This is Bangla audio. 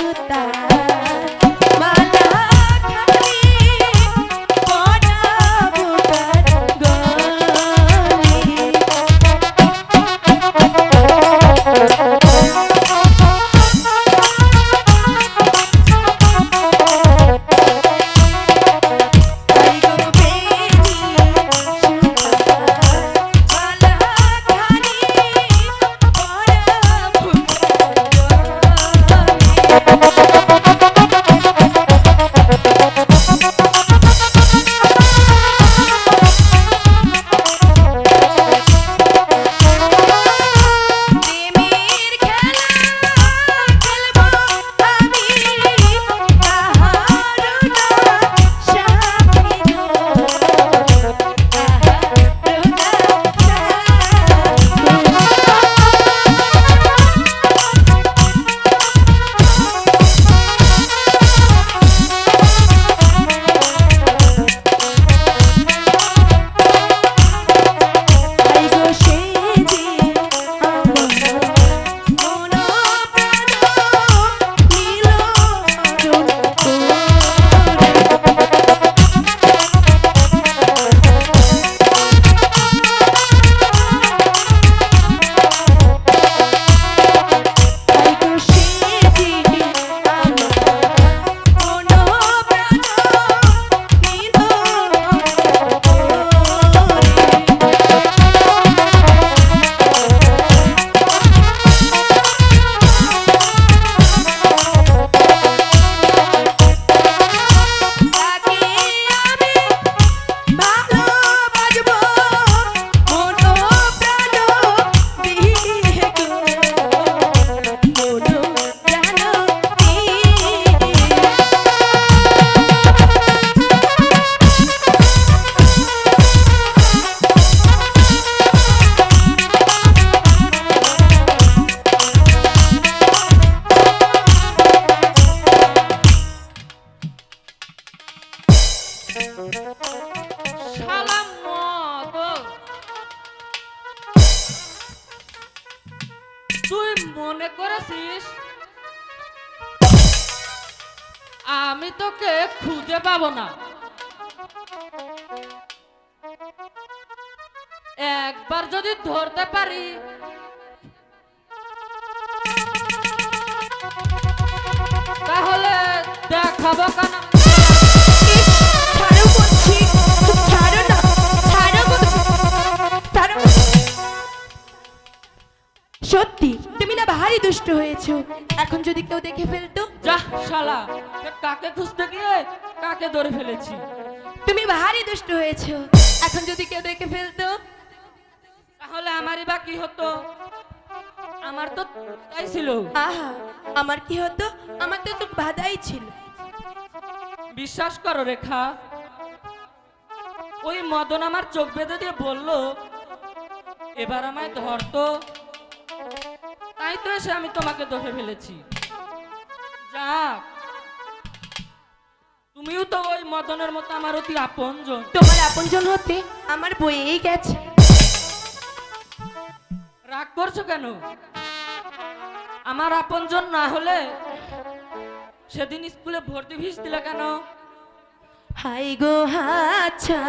tutta. তুই মনে করেছিস? আমি তোকে খুঁজে পাবো না। একবার যদি ধরতে পারি, তাহলে দেখাবো কেন? সত্যি তুমি না ভারী দুষ্ট হয়েছো। এখন যদি কেউ দেখে ফেলতো? যা শালা কাকে খুঁজতে গিয়ে কাকে ধরে ফেলেছি? তুমি ভারী দুষ্ট হয়েছো। এখন যদি কেউ দেখে ফেলতো? তাহলে আমারই বা কি হতো? আমার তো তাই ছিল। আহা আমার কি হতো? আমার তো চোখ বাধাই ছিল। বিশ্বাস করো রেখা ওই মদন আমার চোখ বেঁধে দিয়ে বলল এবার আমায় ধরতো তাই তো এসে আমি তোমাকে ধরে ফেলেছি। যাক তুমিও তো ওই মদনের মতো আমার অতি আপনজন। তোমার আপনজন হতে আমার বইয়েই গেছে। রাগ করছ কেন? আমার আপনজন না হলে সেদিন স্কুলে ভর্তি ফিস দিলে কেন? হাই গো হাচ্ছা